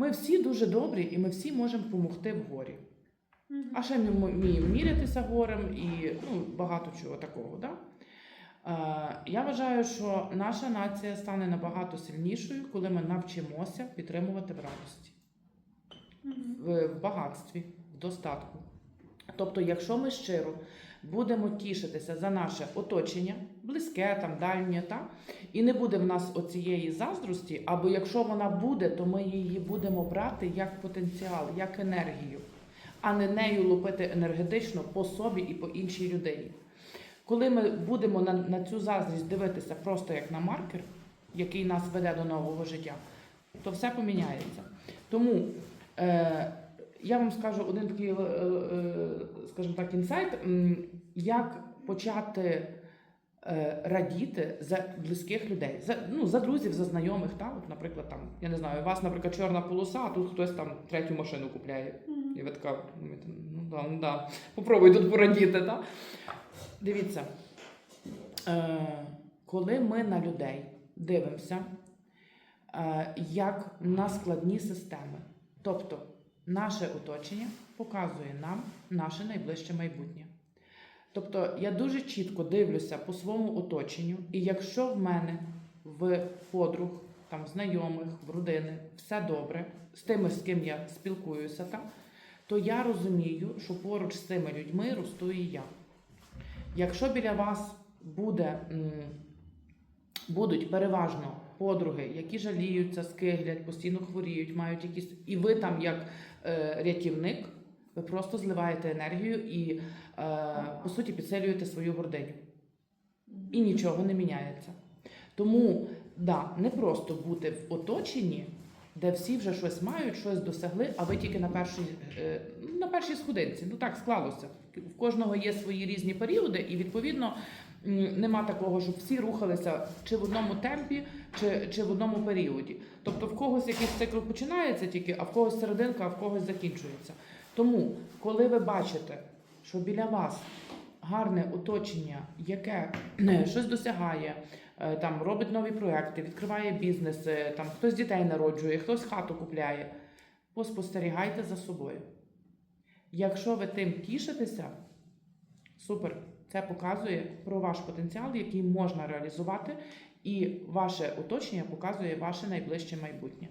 Ми всі дуже добрі і ми всі можемо допомогти в горі. А ще ми вміємо мірятися горем і ну, багато чого такого. Да? Е, я вважаю, що наша нація стане набагато сильнішою, коли ми навчимося підтримувати в радості, в, в багатстві, в достатку. Тобто, якщо ми щиро будемо тішитися за наше оточення, близьке, там, дальнє, та, і не буде в нас оцієї заздрості, або якщо вона буде, то ми її будемо брати як потенціал, як енергію, а не нею лупити енергетично по собі і по іншій людині. Коли ми будемо на, на цю заздрість дивитися просто як на маркер, який нас веде до нового життя, то все поміняється. Тому е, я вам скажу один такий, е, е, скажімо так, інсайт, як почати е, радіти за близьких людей, за, ну, за друзів, за знайомих. Та? От, наприклад, там, я не знаю, у вас, наприклад, чорна полоса, а тут хтось там третю машину купляє. Мгм. І ви така, ну да, ну да. Попробуй тут порадіти, так? Дивіться, е, коли ми на людей дивимося, е, як на складні системи, тобто наше оточення показує нам наше найближче майбутнє. Тобто я дуже чітко дивлюся по своєму оточенню, і якщо в мене в подруг, там, знайомих, в родини все добре, з тими, з ким я спілкуюся, там, то я розумію, що поруч з цими людьми росту і я. Якщо біля вас буде, будуть переважно подруги, які жаліються, скиглять, постійно хворіють, мають якісь. І ви там, як е, рятівник, ви просто зливаєте енергію і, е, по суті, підсилюєте свою гординю. І нічого не міняється. Тому да, не просто бути в оточенні, де всі вже щось мають, щось досягли, а ви тільки на першій, е, на першій сходинці. Ну так склалося. В кожного є свої різні періоди, і відповідно нема такого, щоб всі рухалися чи в одному темпі, чи, чи в одному періоді. Тобто в когось якийсь цикл починається тільки, а в когось серединка, а в когось закінчується. Тому, коли ви бачите, що біля вас гарне оточення, яке е, щось досягає, е, там робить нові проекти, відкриває бізнеси, там хтось дітей народжує, хтось хату купляє, поспостерігайте за собою. Якщо ви тим тішитеся, супер, це показує про ваш потенціал, який можна реалізувати, і ваше оточення показує ваше найближче майбутнє.